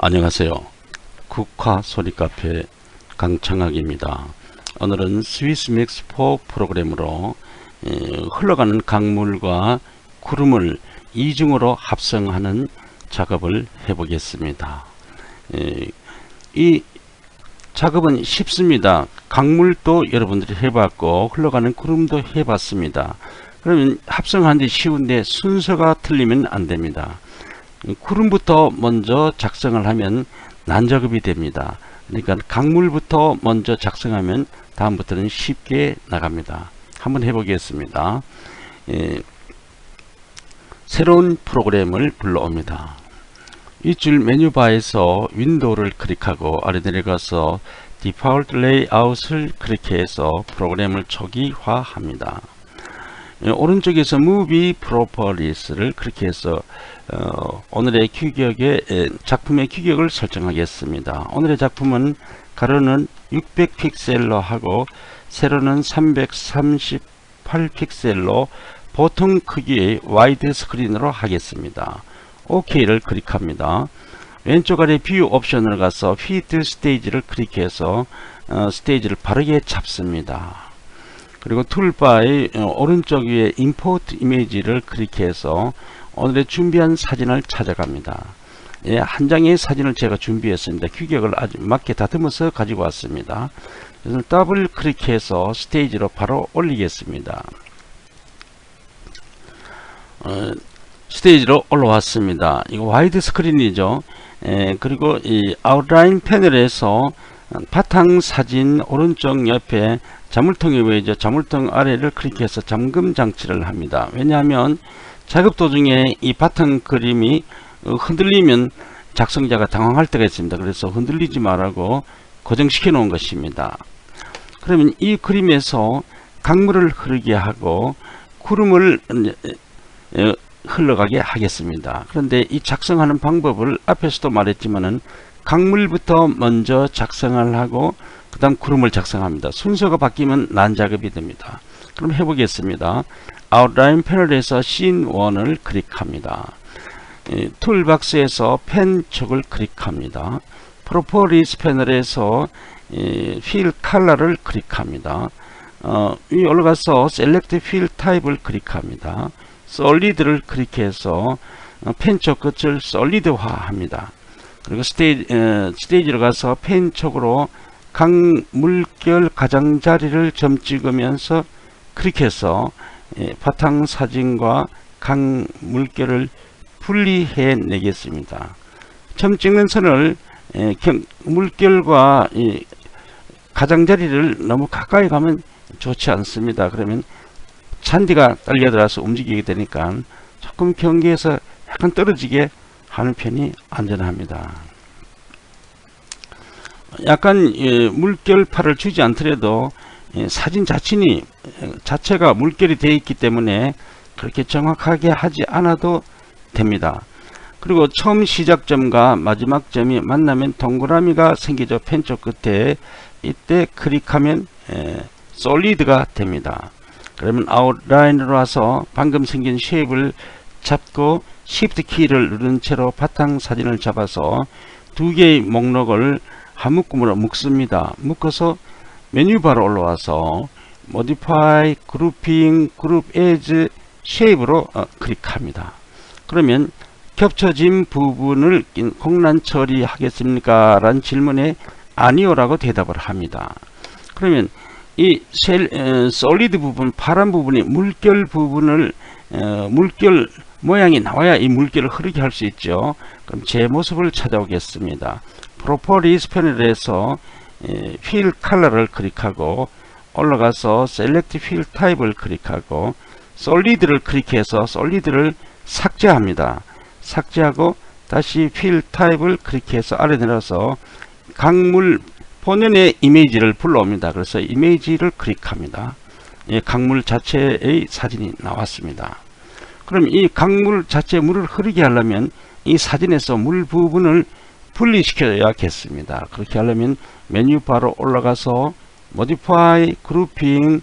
안녕하세요. 국화 소리카페 강창학입니다. 오늘은 스위스 맥스4 프로그램으로 에, 흘러가는 강물과 구름을 이중으로 합성하는 작업을 해보겠습니다. 에, 이 작업은 쉽습니다. 강물도 여러분들이 해봤고 흘러가는 구름도 해봤습니다. 그러면 합성하는데 쉬운데 순서가 틀리면 안 됩니다. 구름부터 먼저 작성을 하면 난작업이 됩니다. 그러니까 강물부터 먼저 작성하면 다음부터는 쉽게 나갑니다. 한번 해보겠습니다. 예, 새로운 프로그램을 불러옵니다. 이 줄 메뉴바에서 윈도우를 클릭하고 아래 내려가서 디폴트 레이아웃을 클릭해서 프로그램을 초기화합니다. 예, 오른쪽에서 Movie Properties를 클릭해서 어, 오늘의 규격의 에, 작품의 규격을 설정하겠습니다. 오늘의 작품은 가로는 600 픽셀로 하고 세로는 338 픽셀로 보통 크기의 와이드 스크린으로 하겠습니다. OK를 클릭합니다. 왼쪽 아래 뷰 옵션을 가서 피드 스테이지를 클릭해서 어, 스테이지를 바르게 잡습니다. 그리고 툴바의 어, 오른쪽 위에 임포트 이미지를 클릭해서 오늘의 준비한 사진을 찾아갑니다. 예, 한 장의 사진을 제가 준비했습니다. 규격을 아주 맞게 다듬어서 가지고 왔습니다. 그래서 더블 클릭해서 스테이지로 바로 올리겠습니다. 어, 스테이지로 올라왔습니다. 이거 와이드 스크린이죠. 예, 그리고 이 아웃라인 패널에서 바탕 사진 오른쪽 옆에 자물통이 보이죠. 자물통 아래를 클릭해서 잠금 장치를 합니다. 왜냐하면 작업 도중에 이 바탕 그림이 어, 흔들리면 작성자가 당황할 때가 있습니다. 그래서 흔들리지 말라고 고정시켜 놓은 것입니다. 그러면 이 그림에서 강물을 흐르게 하고 구름을 어, 흘러가게 하겠습니다. 그런데 이 작성하는 방법을 앞에서도 말했지만은 강물부터 먼저 작성을 하고 그 다음 구름을 작성합니다. 순서가 바뀌면 난작업이 됩니다. 그럼 해보겠습니다. 아웃라인 패널에서 씬 1을 클릭합니다. 예, 툴박스에서 펜 촉을 클릭합니다. 프로퍼리스 패널에서 예, 필 컬러를 클릭합니다. 어, 위 올라가서 셀렉트 필 타입을 클릭합니다. 솔리드를 클릭해서 어, 펜촉 끝을 솔리드화 합니다. 그리고 스테이지, 에, 스테이지로 가서 펜 촉으로 각 물결 가장자리를 점 찍으면서 클릭해서 예, 바탕 사진과 각 물결을 분리해 내겠습니다. 점 찍는 선을 예, 경, 물결과 이 가장자리를 너무 가까이 가면 좋지 않습니다. 그러면 잔디가 딸려들어서 움직이게 되니까 조금 경계에서 약간 떨어지게 하는 편이 안전합니다. 약간 예, 물결파를 주지 않더라도 예, 사진 자체니 자체가 물결이 되어 있기 때문에 그렇게 정확하게 하지 않아도 됩니다. 그리고 처음 시작점과 마지막 점이 만나면 동그라미가 생기죠. 펜쪽 끝에 이때 클릭하면 예, 솔리드가 됩니다. 그러면 아웃라인으로 와서 방금 생긴 쉐입을 잡고 Shift 키를 누른 채로 바탕 사진을 잡아서 두 개의 목록을 한 묶음으로 묶습니다. 묶어서 메뉴바로 올라와서 Modify, Grouping, Group As, Shape로 어, 클릭합니다. 그러면 겹쳐진 부분을 공란 처리하겠습니까? 라는 질문에 아니오라고 대답을 합니다. 그러면 이 셀, 에, 솔리드 부분, 파란 부분이 물결 부분을 에, 물결 모양이 나와야 이 물결을 흐르게 할 수 있죠. 그럼 제 모습을 찾아오겠습니다. 프로퍼리스 패널에서 에, 필 컬러를 클릭하고 올라가서 셀렉트 필 타입을 클릭하고 솔리드를 클릭해서 솔리드를 삭제합니다. 삭제하고 다시 필 타입을 클릭해서 아래 내려서 강물 본연의 이미지를 불러옵니다. 그래서 이미지를 클릭합니다. 예, 강물 자체의 사진이 나왔습니다. 그럼 이 강물 자체 물을 흐르게 하려면 이 사진에서 물 부분을 분리시켜야겠습니다. 그렇게 하려면 메뉴 바로 올라가서 Modify, Grouping,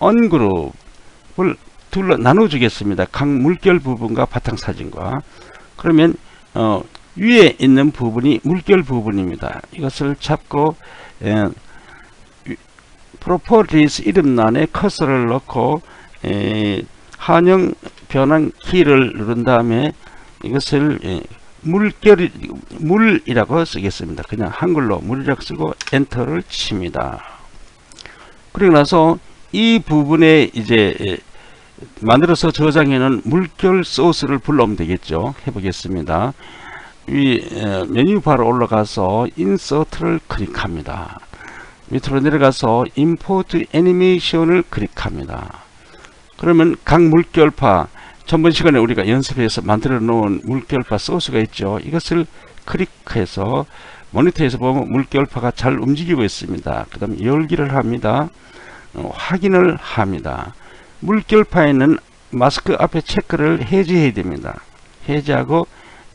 Ungroup을 둘러 나눠 주겠습니다. 각 물결 부분과 바탕 사진과 그러면 어, 위에 있는 부분이 물결 부분입니다. 이것을 잡고 예, 프로퍼티스 이름란에 커서를 넣고 에, 한영 변환 키를 누른 다음에 이것을 예, 물결이 물이라고 쓰겠습니다. 그냥 한글로 물이라고 쓰고 엔터를 칩니다. 그리고 나서 이 부분에 이제 예, 만들어서 저장해 놓은 물결 소스를 불러오면 되겠죠. 해보겠습니다. 위 에, 메뉴 바로 올라가서 인서트를 클릭합니다. 밑으로 내려가서 임포트 애니메이션을 클릭합니다. 그러면 각 물결파 전번 시간에 우리가 연습해서 만들어 놓은 물결파 소스가 있죠. 이것을 클릭해서 모니터에서 보면 물결파가 잘 움직이고 있습니다. 그 다음 열기를 합니다. 어, 확인을 합니다. 물결파에는 마스크 앞에 체크를 해제해야 됩니다. 해제하고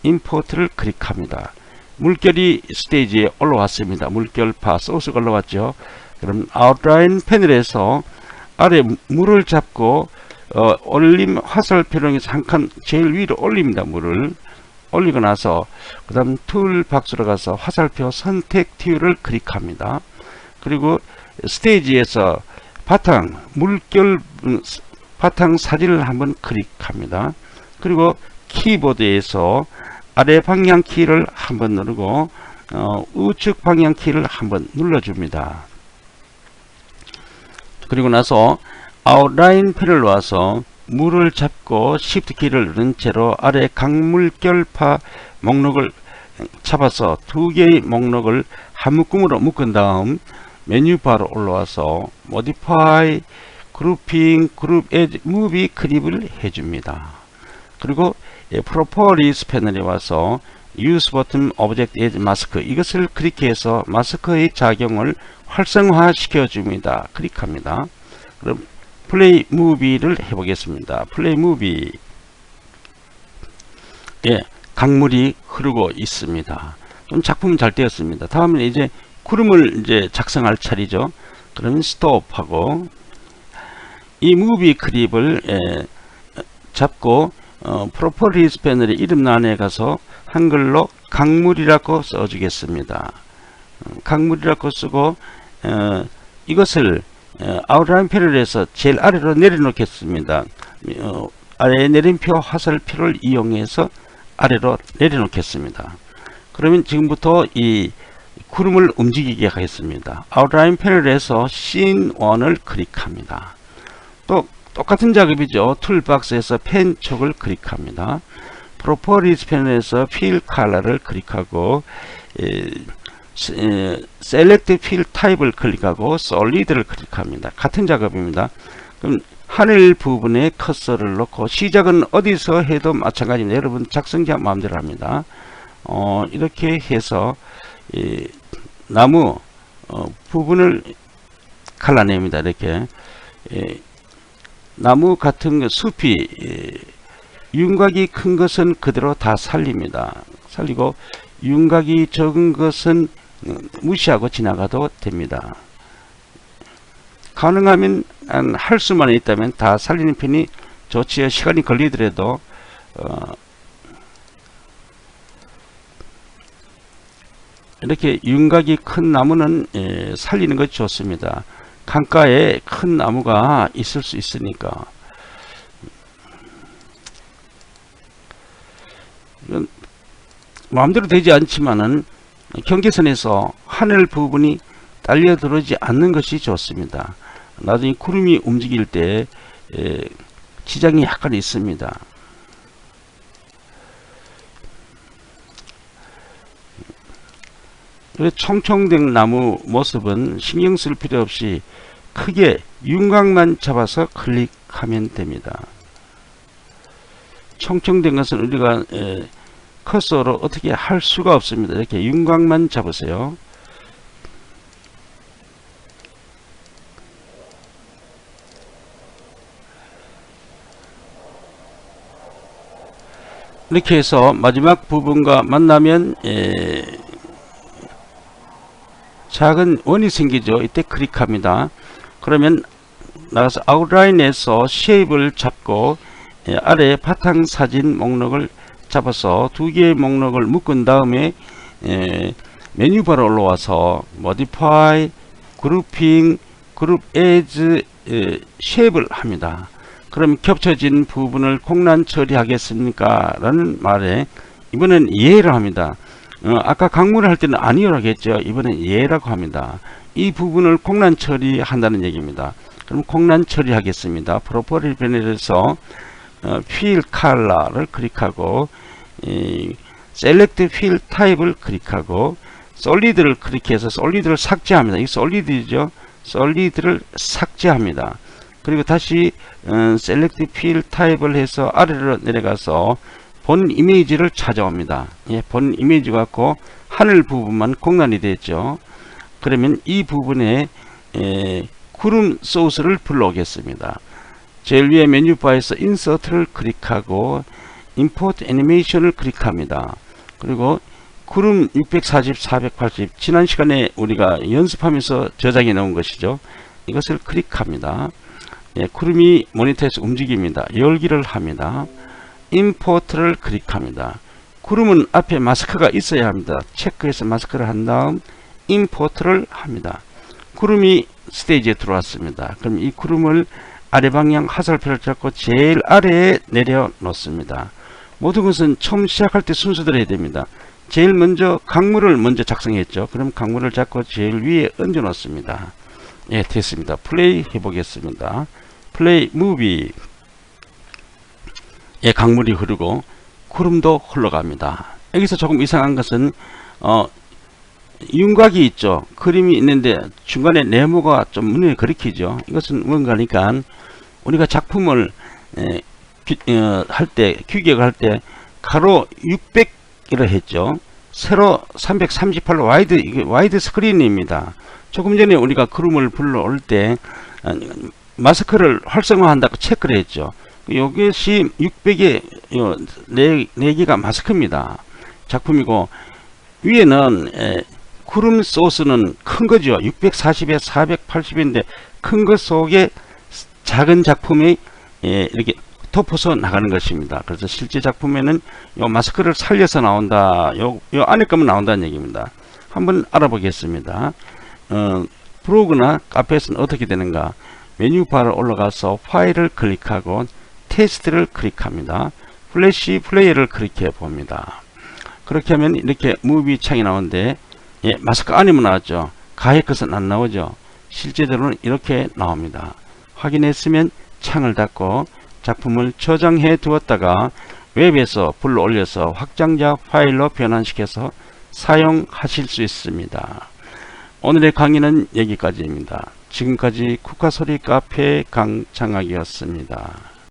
임포트를 클릭합니다. 물결이 스테이지에 올라왔습니다. 물결파 소스가 올라왔죠. 그럼 아웃라인 패널에서 아래 물을 잡고 어, 올림 화살표령에서 한칸 제일 위로 올립니다. 물을 올리고 나서 그 다음 툴 박스로 가서 화살표 선택 팁을 클릭합니다. 그리고 스테이지에서 바탕 물결 음, 바탕 사진을 한번 클릭합니다. 그리고 키보드에서 아래 방향 키를 한번 누르고 어, 우측 방향 키를 한번 눌러줍니다. 그리고 나서 아웃라인 패널 와서 물을 잡고 Shift 키를 누른 채로 아래 강물결파 목록을 잡아서 두 개의 목록을 한 묶음으로 묶은 다음 메뉴 바로 올라와서 Modify, Grouping, Group Edge, Movie 클립을 해줍니다. 그리고 프로퍼리스 패널에 와서 Use Button Object Edge Mask 이것을 클릭해서 마스크의 작용을 활성화 시켜 줍니다. 클릭합니다. 그럼 플레이 무비를 해보겠습니다. 플레이 무비 예, 강물이 흐르고 있습니다. 좀 작품이 잘 되었습니다. 다음은 이제 구름을 이제 작성할 차례죠. 그러면 스톱하고 이 무비 클립을 예, 잡고 어, 프로퍼리스 패널의 이름란에 가서 한글로 강물이라고 써주겠습니다. 어, 강물이라고 쓰고 어, 이것을 어, 아웃라인 패널에서 제일 아래로 내려놓겠습니다. 어, 아래 내림표 화살표를 이용해서 아래로 내려놓겠습니다. 그러면 지금부터 이 구름을 움직이게 하겠습니다. 아웃라인 패널에서 씬 1을 클릭합니다. 또 똑같은 작업이죠. 툴박스에서 펜 촉을 클릭합니다. 프로퍼리스 패널에서 필 컬러를 클릭하고 에, 셀렉트 필 타입을 클릭하고 솔리드를 클릭합니다. 같은 작업입니다. 그럼 하늘 부분에 커서를 놓고 시작은 어디서 해도 마찬가지입니다. 여러분 작성자 마음대로 합니다. 어, 이렇게 해서 이 나무 어, 부분을 갈라냅니다. 이렇게 예, 나무 같은 그 숲이 예, 윤곽이 큰 것은 그대로 다 살립니다. 살리고 윤곽이 적은 것은 무시하고 지나가도 됩니다. 가능하면 할 수만 있다면 다 살리는 편이 좋지요. 시간이 걸리더라도 어, 이렇게 윤곽이 큰 나무는 예, 살리는 것이 좋습니다. 강가에 큰 나무가 있을 수 있으니까 마음대로 되지 않지만은 경계선에서 하늘 부분이 딸려 들어오지 않는 것이 좋습니다. 나중에 구름이 움직일 때 에, 지장이 약간 있습니다. 총총된 나무 모습은 신경 쓸 필요 없이 크게 윤곽만 잡아서 클릭하면 됩니다. 총총된 것은 우리가 에, 커서로 어떻게 할 수가 없습니다. 이렇게 윤곽만 잡으세요. 이렇게 해서 마지막 부분과 만나면 예, 작은 원이 생기죠. 이때 클릭합니다. 그러면 나가서 아웃라인에서 쉐입을 잡고 예, 아래 바탕 사진 목록을 잡아서 두 개의 목록을 묶은 다음에 에, 메뉴바로 올라와서 modify, grouping, group as, 에, shape를 합니다. 그럼 겹쳐진 부분을 공란 처리하겠습니까? 라는 말에 이번엔 예를 합니다. 어, 아까 강물을 할 때는 아니요라고 했죠. 이번엔 예라고 합니다. 이 부분을 공란 처리한다는 얘기입니다. 그럼 공란 처리하겠습니다. 프로퍼리 패널에서 어, fill color를 클릭하고 이, select fill type를 클릭하고 solid를 클릭해서 solid를 삭제합니다. 이 solid죠. solid를 삭제합니다. 그리고 다시 어, select fill type를 해서 아래로 내려가서 본 이미지를 찾아옵니다. 예, 본 이미지 갖고 하늘 부분만 공란이 됐죠. 그러면 이 부분에 에, 구름 소스를 불러오겠습니다. 제일 위에 메뉴바에서 인서트를 클릭하고 임포트 애니메이션을 클릭합니다. 그리고 구름 640, 480 지난 시간에 우리가 연습하면서 저장해 놓은 것이죠. 이것을 클릭합니다. 예, 구름이 모니터에서 움직입니다. 열기를 합니다. 임포트를 클릭합니다. 구름은 앞에 마스크가 있어야 합니다. 체크해서 마스크를 한 다음 임포트를 합니다. 구름이 스테이지에 들어왔습니다. 그럼 이 구름을 아래 방향 화살표를 잡고 제일 아래에 내려 놓습니다. 모든 것은 처음 시작할 때 순서대로 해야 됩니다. 제일 먼저 강물을 먼저 작성했죠. 그럼 강물을 잡고 제일 위에 얹어 놓습니다. 예, 됐습니다. 플레이 해보겠습니다. 플레이 무비 예, 강물이 흐르고 구름도 흘러갑니다. 여기서 조금 이상한 것은 어, 윤곽이 있죠. 그림이 있는데 중간에 네모가 좀 눈에 그리키죠. 이것은 뭔가니까 우리가 작품을 에, 어, 할때 규격을 할 때 가로 600이라 했죠. 세로 338로 와이드 이게 와이드 스크린입니다. 조금 전에 우리가 그림을 불러올 때 어, 마스크를 활성화한다고 체크를 했죠. 이것이 600의 네, 네 개가 마스크입니다. 작품이고 위에는 에, 구름 소스는 큰 거죠. 640에 480인데 큰 것 속에 작은 작품이 예, 이렇게 덮어서 나가는 것입니다. 그래서 실제 작품에는 요 마스크를 살려서 나온다. 요, 요 안에 거면 나온다는 얘기입니다. 한번 알아보겠습니다. 어, 브로그나 카페에서는 어떻게 되는가? 메뉴바를 올라가서 파일을 클릭하고 테스트를 클릭합니다. 플래시 플레이를 클릭해 봅니다. 그렇게 하면 이렇게 무비 창이 나오는데 예, 마스크 안에만 나왔죠. 가의 것은 안 나오죠. 실제로는 이렇게 나옵니다. 확인했으면 창을 닫고 작품을 저장해 두었다가 웹에서 불러 올려서 확장자 파일로 변환시켜서 사용하실 수 있습니다. 오늘의 강의는 여기까지입니다. 지금까지 국가소리 카페 강창학이었습니다.